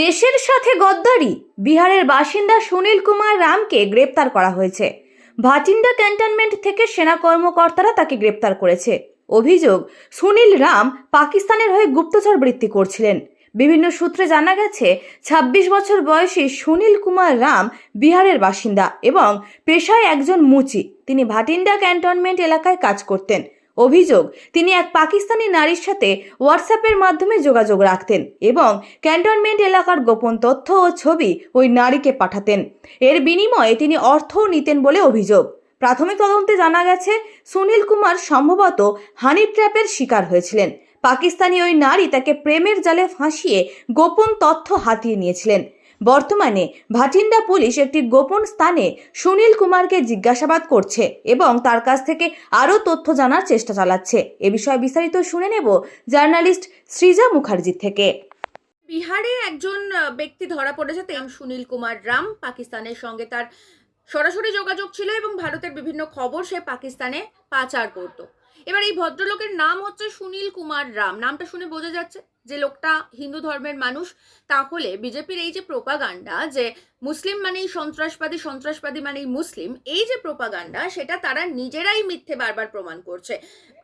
দেশের সাথে গদ্দারি, বিহারের বাসিন্দা সুনীল কুমার রামকে গ্রেপ্তার করা হয়েছে। ভাটিন্ডা ক্যান্টনমেন্ট থেকে সেনা কর্মকর্তারা তাকে গ্রেপ্তার করেছে। অভিযোগ, সুনীল রাম পাকিস্তানের হয়ে গুপ্তচর বৃত্তি করছিলেন। বিভিন্ন সূত্রে জানা গেছে ২৬ বছর বয়সী সুনীল কুমার রাম বিহারের বাসিন্দা এবং পেশায় একজন মুচি। তিনি ভাটিন্ডা ক্যান্টনমেন্ট এলাকায় কাজ করতেন। অভিযোগ, তিনি এক পাকিস্তানি নারীর সাথে হোয়াটসঅ্যাপের মাধ্যমে যোগাযোগ রাখতেন এবং ক্যান্টনমেন্ট এলাকার গোপন তথ্য ও ছবি ওই নারীকে পাঠাতেন। এর বিনিময়ে তিনি অর্থও নিতেন বলে অভিযোগ। প্রাথমিক তদন্তে জানা গেছে, সুনীল কুমার সম্ভবত হানি ট্র্যাপের শিকার হয়েছিলেন। পাকিস্তানি ওই নারী তাকে প্রেমের জালে ফাঁসিয়ে গোপন তথ্য হাতিয়ে নিয়েছিলেন। বর্তমানে ভাটিন্ডা পুলিশ একটি গোপন স্থানে সুনীল কুমারকে জিজ্ঞাসাবাদ করছে এবং তার কাছ থেকে আরও তথ্য জানার চেষ্টা চালাচ্ছে। এ বিষয়ে বিস্তারিত শুনে নেব জার্নালিস্ট সৃজা মুখার্জির থেকে। বিহারে একজন ব্যক্তি ধরা পড়েছে, তার সুনীল কুমার রাম। পাকিস্তানের সঙ্গে তার সরাসরি যোগাযোগ ছিল এবং ভারতের বিভিন্ন খবর সে পাকিস্তানে পাচার করত। এবার এই ভদ্রলোকের নাম হচ্ছে সুনীল কুমার রাম। নামটা শুনে বোঝা যাচ্ছে। যে লোকটা হিন্দু ধর্মের মানুষ, তাহলে বিজেপির এই যে প্রোপাগান্ডা যে মুসলিম মানেই সন্ত্রাসবাদী সন্ত্রাসবাদী মানেই মুসলিম, এই যে প্রোপাগান্ডা সেটা তারা নিজেরাই মিথ্যে বারবার প্রমাণ করছে।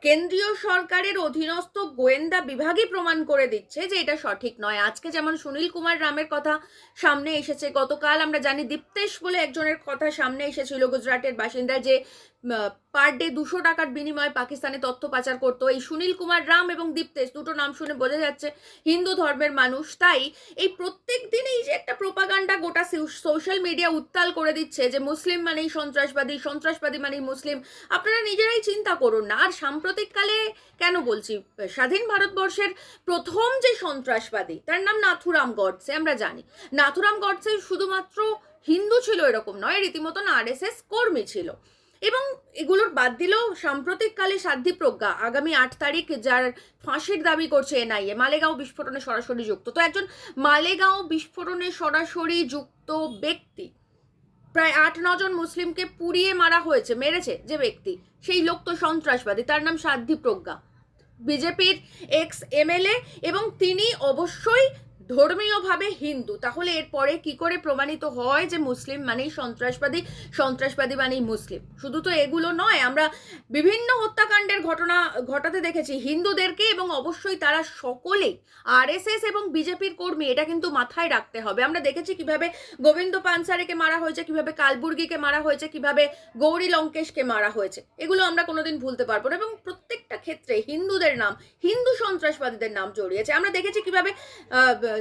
কেন্দ্রীয় সরকারের অধীনস্থ গোয়েন্দা বিভাগই প্রমাণ করে দিচ্ছে যে এটা সঠিক নয়। আজকে যেমন সুনীল কুমার রামের কথা সামনে এসেছে, গতকাল আমরা জানি দীপ্তেশ বলে একজনের কথা সামনে এসেছিল গুজরাটের বাসিন্দা যে পার ডে দুশো টাকার বিনিময়ে পাকিস্তানে তথ্য পাচার করতো। এই সুনীল কুমার রাম এবং দীপ্তেশ দুটো নাম শুনে বোঝা যাচ্ছে হিন্দু ধর্মের মানুষ। তাই এই প্রত্যেক দিন এই যে একটা প্রোপাগান্ডা গোটা সোশ্যাল মিডিয়া উত্তাল করে দিচ্ছে যে মুসলিম মানেই সন্ত্রাসবাদী সন্ত্রাসবাদী মানেই মুসলিম, আপনারা নিজেরাই চিন্তা করুন না। আর সাম্প্রতিককালে কেন বলছি, স্বাধীন ভারতবর্ষের প্রথম যে সন্ত্রাসবাদী, তার নাম নাথুরাম গডসে, আমরা জানি। নাথুরাম গডসে শুধুমাত্র হিন্দু ছিল এরকম নয়, রীতিমতন আরএসএস কর্মী ছিল। এবং এগুলোর বাদ দিলেও সাম্প্রতিককালে সাধ্যি প্রজ্ঞা আগামী আট তারিখ যার ফাঁসির দাবি করছে এনআইএ, মালেগাঁও বিস্ফোরণে সরাসরি যুক্ত। তো একজন মালেগাঁও বিস্ফোরণে সরাসরি যুক্ত ব্যক্তি, প্রায় আট নজন মুসলিমকে পুড়িয়ে মারা হয়েছে, মেরেছে যে ব্যক্তি, সেই লোক তো সন্ত্রাসবাদী, তার নাম সাধ্যি প্রজ্ঞা বিজেপির এক্স এমএলএ এবং তিনি অবশ্যই ধর্মীয়ভাবে হিন্দু, তাহলে এরপরে কি করে প্রমাণিত হয় যে মুসলিম মানেই সন্ত্রাসবাদী সন্ত্রাসবাদী মানেই মুসলিম? শুধু তো এগুলো নয়, আমরা বিভিন্ন হত্যাকাণ্ডের ঘটনা, ঘটাতে দেখেছি। হিন্দুদেরকে এবং অবশ্যই তারা সকলেই, আরএসএস এবং বিজেপির কর্মী, এটা কিন্তু মাথায় রাখতে হবে। আমরা দেখেছি কীভাবে গোবিন্দ পানসারেকে মারা হয়েছে, কীভাবে কালবুর্গিকে মারা হয়েছে, কীভাবে গৌরী লঙ্কেশকে মারা হয়েছে। এগুলো আমরা কোনোদিন ভুলতে পারব না এবং প্রত্যেকটা ক্ষেত্রে হিন্দুদের নাম, হিন্দু সন্ত্রাসবাদীদের নাম জড়িয়েছে। আমরা দেখেছি কীভাবে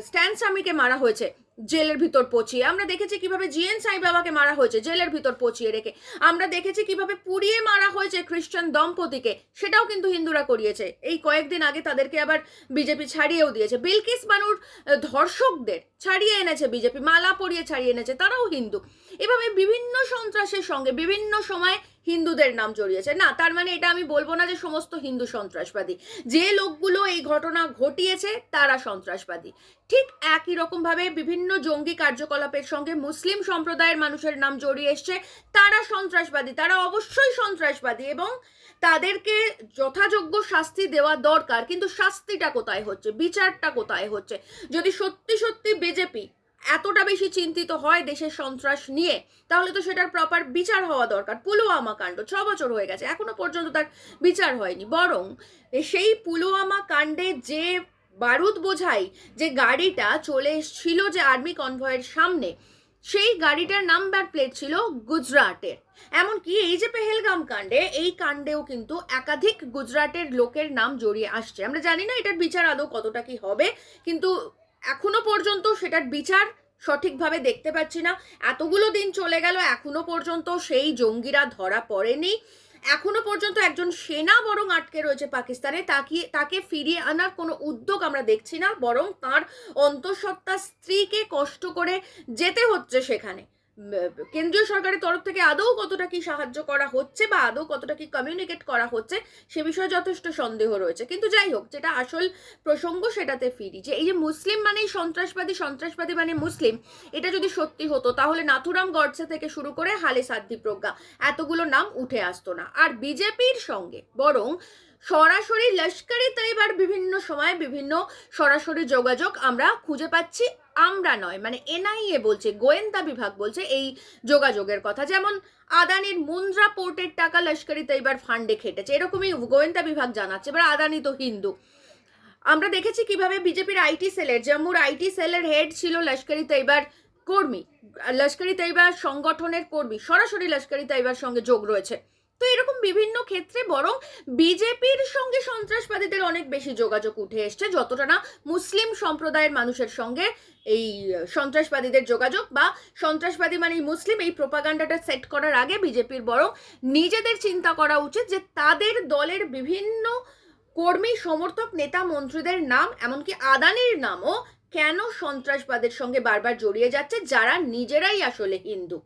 স্ট্যান স্বামীকে মারা হয়েছে। জেলের ভিতর পচিয়ে। আমরা দেখেছি কীভাবে জিএন সাই বাবাকে মারা হয়েছে, জেলের ভিতর পচিয়ে রেখে। আমরা দেখেছি কীভাবে পুড়িয়ে মারা হয়েছে খ্রিস্টান দম্পতিকে, সেটাও কিন্তু হিন্দুরা করিয়েছে। এই কয়েকদিন আগে তাদেরকে আবার বিজেপি ছাড়িয়েও দিয়েছে। বিলকিস বানুর ধর্ষকদের ছাড়িয়ে এনেছে বিজেপি, মালা পরিয়ে ছাড়িয়ে এনেছে, তারাও হিন্দু। এভাবে বিভিন্ন সন্ত্রাসের সঙ্গে বিভিন্ন সময় হিন্দুদের নাম জড়িয়েছে। না, তার মানে এটা আমি বলব না যে সমস্ত হিন্দু সন্ত্রাসবাদী। যে লোকগুলো এই ঘটনা ঘটিয়েছে, তারা সন্ত্রাসবাদী। ঠিক একই রকমভাবে বিভিন্ন জঙ্গি কার্যকলাপের সঙ্গে মুসলিম সম্প্রদায়ের মানুষের নাম জড়িয়ে এসছে। তারা সন্ত্রাসবাদী, তারা অবশ্যই সন্ত্রাসবাদী এবং তাদেরকে যথাযোগ্য শাস্তি দেওয়া দরকার। কিন্তু শাস্তিটা কোথায় হচ্ছে? বিচারটা কোথায় হচ্ছে? যদি সত্যি সত্যি বিজেপি এতটা বেশি চিন্তিত হয় দেশের সন্ত্রাস নিয়ে, তাহলে তো সেটার প্রপার বিচার হওয়া দরকার। পুলওয়ামা কাণ্ড ছ বছর হয়ে গেছে, এখনও পর্যন্ত তার বিচার হয়নি। বরং সেই পুলওয়ামা কাণ্ডে যে বারুদ বোঝাই যে গাড়িটা চলে এসেছিল যে আর্মি কনভয়ের সামনে। সেই গাড়িটার নাম্বার প্লেট ছিল গুজরাটের। এমনকি এই যে পেহেলগাম কাণ্ডে, এই কাণ্ডেও কিন্তু একাধিক গুজরাটের লোকের নাম জড়িয়ে আসছে। আমরা জানি না এটার বিচার আদৌ কতটা কি হবে, কিন্তু এখনও পর্যন্ত সেটার বিচার সঠিকভাবে দেখতে পাচ্ছি না। এতগুলো দিন চলে গেল, এখনও পর্যন্ত সেই জঙ্গিরা ধরা পড়েনি। এখনও পর্যন্ত একজন সেনা বরং আটকে রয়েছে পাকিস্তানে। তাকে তাকে ফিরিয়ে আনার কোনো উদ্যোগ আমরা দেখছি না, বরং তার অন্তঃসত্ত্বা স্ত্রীকে কষ্ট করে যেতে হচ্ছে সেখানে। কেন্দ্রীয় সরকারের তরফ থেকে আদৌ কতটা কি সাহায্য করা হচ্ছে বা আদৌ কতটা কি কমিউনিকেট করা হচ্ছে, সে বিষয়ে যথেষ্ট সন্দেহ রয়েছে। কিন্তু যাই হোক, যেটা আসল প্রসঙ্গ সেটাতে ফিরি যে এই যে মুসলিম মানেই সন্ত্রাসবাদী সন্ত্রাসবাদী মানে মুসলিম, এটা যদি সত্যি হতো তাহলে নাথুরাম গডসে থেকে শুরু করে হালে সাধ্যি প্রজ্ঞা এতগুলো নাম উঠে আসতো না। আর বিজেপির সঙ্গে বরং সরাসরি লস্করি তৈবার বিভিন্ন সময় বিভিন্ন সরাসরি যোগাযোগ আমরা খুঁজে পাচ্ছি। আমরা নয় মানে এনআইএ বলছে, গোয়েন্দা বিভাগ বলছে এই যোগাযোগের কথা। যেমন আদানির মুন্দ্রা পোর্টের টাকা লস্করি তৈবার ফান্ডে খেটেছে। এরকমই গোয়েন্দা বিভাগ জানাচ্ছে, এবার আদানি তো হিন্দু। আমরা দেখেছি কীভাবে বিজেপির আইটি সেলের, জম্মুর আইটি সেলের হেড ছিল লস্করি তৈবার কর্মী। লস্করি তৈবার সংগঠনের কর্মী, সরাসরি লস্করি তৈবার সঙ্গে যোগ রয়েছে। তো এরকম বিভিন্ন ক্ষেত্রে বরং বিজেপির সঙ্গে সন্ত্রাসবাদীদের অনেক বেশি যোগাযোগ উঠে এসছে, যতটা না মুসলিম সম্প্রদায়ের মানুষের সঙ্গে এই সন্ত্রাসবাদীদের যোগাযোগ বা সন্ত্রাসবাদী মানে মুসলিম এই প্রোপাগান্ডাটা সেট করার আগে বিজেপির বরং নিজেদের চিন্তা করা উচিত যে তাদের দলের বিভিন্ন কর্মী, সমর্থক, নেতা, মন্ত্রীদের নাম, এমনকি আদানির নামও কেন সন্ত্রাসবাদের সঙ্গে বারবার জড়িয়ে যাচ্ছে, যারা নিজেরাই আসলে হিন্দু?